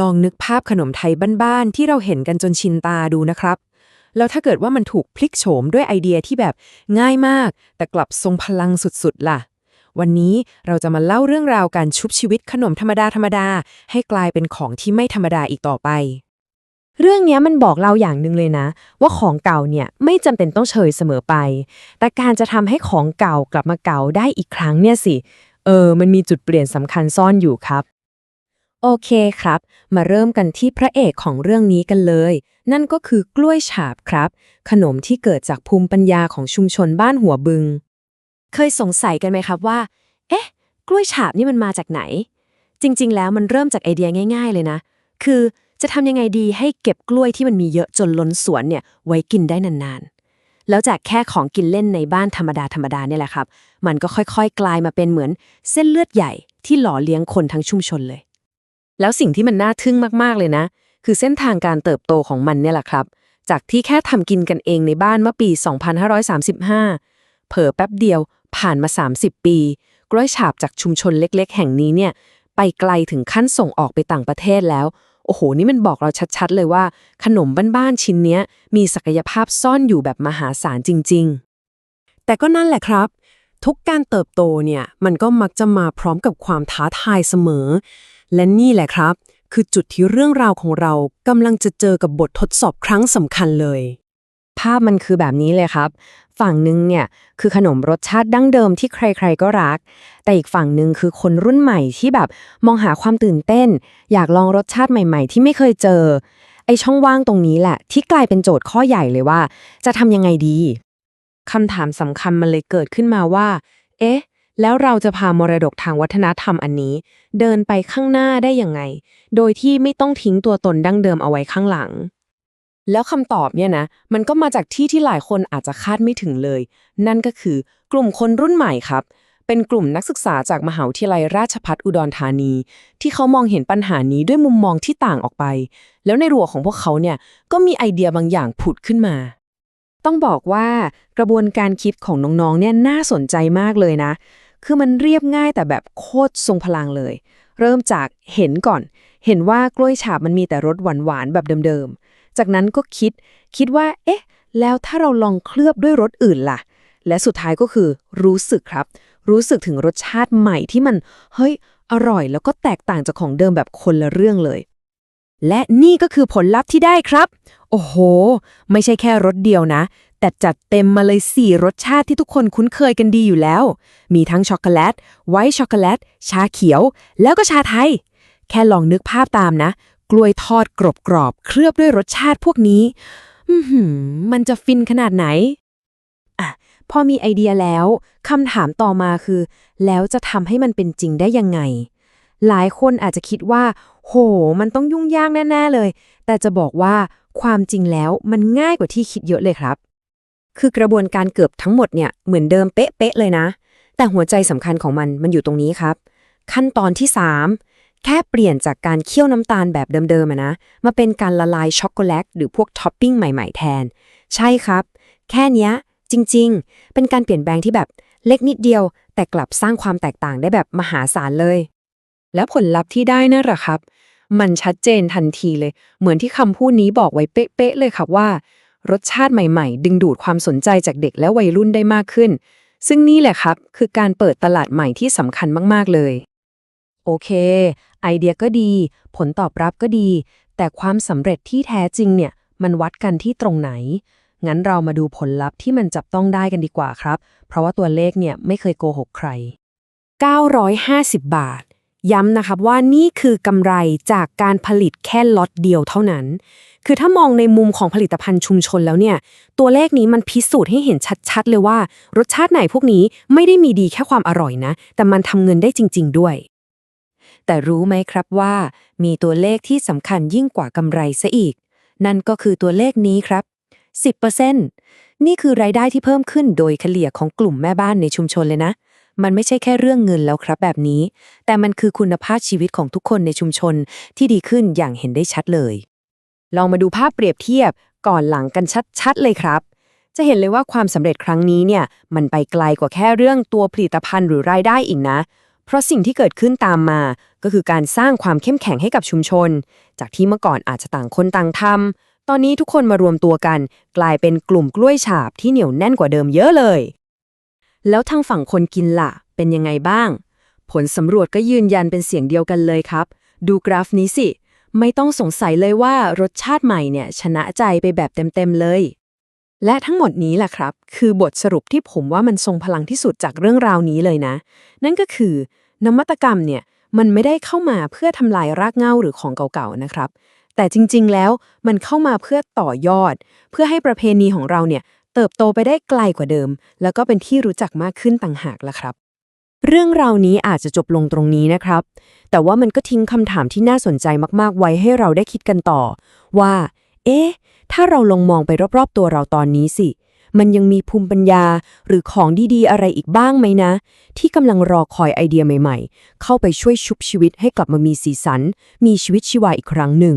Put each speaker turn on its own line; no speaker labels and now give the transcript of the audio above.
ลองนึกภาพขนมไทยบ้านๆที่เราเห็นกันจนชินตาดูนะครับ แล้วถ้าเกิดว่ามันถูกพลิกโฉมด้วยไอเดียที่แบบง่ายมาก แต่กลับทรงพลังสุดๆ ล่ะ วันนี้เราจะมาเล่าเรื่องราวการชุบชีวิตขนมธรรมดาธรรมดาๆให้กลายเป็นของที่ไม่ธรรมดาอีกต่อไป
เรื่องนี้มันบอกเราอย่างหนึ่งเลยนะ ว่าของเก่าเนี่ยไม่จำเป็นต้องเฉยเสมอไป แต่การจะทำให้ของเก่ากลับมาเก่าได้อีกครั้งเนี่ยสิเออ มันมีจุดเปลี่ยนสำคัญซ่อนอยู่ครับ โอเคครับ มาเริ่มกันที่พระเอกของเรื่องนี้กันเลย นั่นก็คือกล้วยฉาบครับ ขนมที่เกิดจากภูมิปัญญาของชุมชนบ้านหัวบึง เคยสงสัยกันไหมครับว่า เอ๊ะ กล้วยฉาบนี่มันมาจากไหน จริง ๆ แล้วมันเริ่มจากไอเดียง่าย ๆ เลยนะ คือจะทำยังไงดีให้เก็บกล้วยที่มันมีเยอะจนล้นสวนเนี่ยไว้กินได้นานๆ แล้วจากแค่ของกินเล่นในบ้านธรรมดาธรรมดาเนี่ยแหละครับ มันก็ค่อยๆ กลายมาเป็นเหมือน เส้นเลือดใหญ่ที่หล่อเลี้ยงคนทั้งชุมชนเลย แล้วสิ่งที่มันน่าทึ่งมากๆเลยนะ คือเส้นทางการเติบโตของมันเนี่ยแหละครับ จากที่แค่ทำกินกันเองในบ้านเมื่อปี 2535 เผลอแป๊บเดียวผ่านมา 30 ปี กล้วยฉาบจากชุมชนเล็กๆ แห่งนี้เนี่ย ไปไกลถึงขั้นส่งออกไปต่างประเทศแล้ว โอ้โห นี่มันบอกเราชัดๆ เลยว่า ขนมบ้านๆ ชิ้นเนี้ย มีศักยภาพซ่อนอยู่แบบมหาศาลจริง ๆ
แต่ก็นั่นแหละครับ ทุกการเติบโตเนี่ย มันก็มักจะมาพร้อมกับความท้าทายเสมอ และนี่แหละครับ คือจุดที่เรื่องราวของเรากำลังจะเจอกับบททดสอบครั้งสำคัญเลย
ภาพมันคือแบบนี้เลยครับ ฝั่งหนึ่งเนี่ยคือขนมรสชาติดั้งเดิมที่ใครๆก็รัก แต่อีกฝั่งหนึ่งคือคนรุ่นใหม่ที่แบบมองหาความตื่นเต้น อยากลองรสชาติใหม่ ๆ ที่ไม่เคยเจอ ไอช่องว่างตรงนี้แหละ ที่กลายเป็นโจทย์ข้อใหญ่เลยว่า จะทำยังไงดีคำถามสำคัญมันเลยเกิดขึ้นมาว่า เอ๊ะ แล้วเราจะพามรดกทางวัฒนธรรมอันนี้ เดินไปข้างหน้าได้ยังไง โดยที่ไม่ต้องทิ้งตัวตนดั้งเดิมเอาไว้ข้างหลัง
แล้วคำตอบเนี่ยนะ มันก็มาจากที่ที่หลายคนอาจจะคาดไม่ถึงเลย นั่นก็คือกลุ่มคนรุ่นใหม่ครับเป็นกลุ่มนักศึกษาจากมหาวิทยาลัยราชภัฏอุดรธานี ที่เขามองเห็นปัญหานี้ด้วยมุมมองที่ต่างออกไป แล้วในรัวของพวกเขาเนี่ยก็มีไอเดียบางอย่างผุดขึ้นมา
ต้องบอกว่ากระบวนการคิดของน้องๆเนี่ยน่าสนใจมากเลยนะ คือมันเรียบง่ายแต่แบบโคตรทรงพลังเลย เริ่มจากเห็นก่อน เห็นว่ากล้วยฉาบมันมีแต่รสหวานๆแบบเดิมๆ จากนั้นก็คิด คิดว่า เอ๊ะ แล้วถ้าเราลองเคลือบด้วยรสอื่นล่ะ และสุดท้ายก็คือรู้สึกครับ รู้สึกถึงรสชาติใหม่ที่มัน เฮ้ย อร่อยแล้วก็แตกต่างจากของเดิมแบบคนละเรื่องเลย และนี่ก็คือผลลัพธ์ที่ได้ครับ โอ้โห ไม่ใช่แค่รสเดียวนะ แต่จัดเต็มมาเลย 4 รสชาติที่ทุกคนคุ้นเคยกันดีอยู่แล้ว มีทั้งช็อกโกแลต ไวท์ช็อกโกแลต ชาเขียว แล้วก็ชาไทย แค่ลองนึกภาพตามนะ กล้วยทอดกรอบๆเคลือบด้วยรสชาติพวกนี้มันจะฟินขนาดไหนอะพอมีไอเดียแล้วคำถามต่อมาคือ แล้วจะทำให้มันเป็นจริงได้ยังไง หลายคนอาจจะคิดว่า โห มันต้องยุ่งยากแน่ ๆ เลย แต่จะบอกว่าความจริงแล้วมันง่ายกว่าที่คิดเยอะเลยครับ คือกระบวนการเกือบทั้งหมดเนี่ยเหมือนเดิมเป๊ะๆเลยนะ แต่หัวใจสำคัญของมันมันอยู่ตรงนี้ครับ ขั้นตอนที่ 3 แค่เปลี่ยนจากการเคี่ยวน้ำตาลแบบเดิมๆนะ มาเป็นการละลายช็อกโกแลตหรือพวกท็อปปิ้งใหม่ๆแทน ใช่ครับ แค่นี้จริงๆ เป็นการเปลี่ยนแปลงที่แบบเล็กนิดเดียว แต่กลับสร้างความแตกต่างได้แบบมหาศาลเลย แล้วผลลัพธ์ที่ได้นั่นแหละครับ มันชัดเจนทันทีเลย เหมือนที่คำพูดนี้บอกไว้เป๊ะๆเลยครับว่า รสชาติใหม่ๆ ดึงดูดความสนใจจากเด็กและวัยรุ่นได้มากขึ้น ซึ่งนี่แหละครับ คือการเปิดตลาดใหม่ที่สำคัญมากๆเลย โอเค ไอเดียก็ดี ผลตอบรับก็ดี แต่ความสำเร็จที่แท้จริงเนี่ย มันวัดกันที่ตรงไหน งั้นเรามาดูผลลัพธ์ที่มันจับต้องได้กันดีกว่าครับ เพราะว่าตัวเลขเนี่ยไม่เคยโกหกใคร 950 บาท ย้ำนะครับว่านี่คือกำไรจากการผลิตแค่ล็อตเดียวเท่านั้น คือถ้ามองในมุมของผลิตภัณฑ์ชุมชนแล้วเนี่ย ตัวเลขนี้มันพิสูจน์ให้เห็นชัดๆ เลยว่า รสชาติไหนพวกนี้ไม่ได้มีดีแค่ความอร่อยนะ แต่มันทำเงินได้จริง ๆ ด้วย แต่รู้ไหมครับว่า มีตัวเลขที่สำคัญยิ่งกว่ากำไรซะอีก นั่นก็คือตัวเลขนี้ครับ 10%นี่คือรายได้ที่เพิ่มขึ้นโดยเฉลี่ยของกลุ่มแม่บ้านในชุมชนเลยนะ มันไม่ใช่แค่เรื่องเงินแล้วครับแบบนี้ แต่มันคือคุณภาพชีวิตของทุกคนในชุมชนที่ดีขึ้นอย่างเห็นได้ชัดเลย ลองมาดูภาพเปรียบเทียบก่อนหลังกันชัดๆเลยครับ จะเห็นเลยว่าความสำเร็จครั้งนี้เนี่ย มันไปไกลกว่าแค่เรื่องตัวผลิตภัณฑ์หรือรายได้อีกนะ เพราะสิ่งที่เกิดขึ้นตามมา
ก็คือการสร้างความเข้มแข็งให้กับชุมชน จากที่เมื่อก่อนอาจจะต่างคนต่างทำตอนนี้ทุกคนมารวมตัวกัน กลายเป็นกลุ่มกล้วยฉาบที่เหนียวแน่นกว่าเดิมเยอะเลย แล้วทางฝั่งคนกินล่ะ เป็นยังไงบ้าง ผลสำรวจก็ยืนยันเป็นเสียงเดียวกันเลยครับ ดูกราฟนี้สิ ไม่ต้องสงสัยเลยว่ารสชาติใหม่เนี่ยชนะใจไปแบบเต็มๆเลย และทั้งหมดนี้แหละครับ คือบทสรุปที่ผมว่ามันทรงพลังที่สุดจากเรื่องราวนี้เลยนะ นั่นก็คือนวัตกรรมเนี่ยมันไม่ได้เข้ามาเพื่อทำลายรากเหง้าหรือของเก่าๆนะครับ แต่จริงๆแล้วมันเข้ามาเพื่อต่อยอด เพื่อให้ประเพณีของเราเนี่ย เติบโตไปได้ไกลกว่าเดิม แล้วก็เป็นที่รู้จักมากขึ้นต่างหากละครับ เรื่องราวนี้อาจจะจบลงตรงนี้นะครับ แต่ว่ามันก็ทิ้งคำถามที่น่าสนใจมากๆ ไว้ให้เราได้คิดกันต่อ ว่า เอ๊ะ ถ้าเราลองมองไปรอบๆ ตัวเราตอนนี้สิ มันยังมีภูมิปัญญาหรือของดีๆ อะไรอีกบ้างไหมนะ ที่กำลังรอคอยไอเดียใหม่ ๆ เข้าไปช่วยชุบชีวิตให้กลับมามีสีสัน มีชีวิตชีวาอีกครั้งหนึ่ง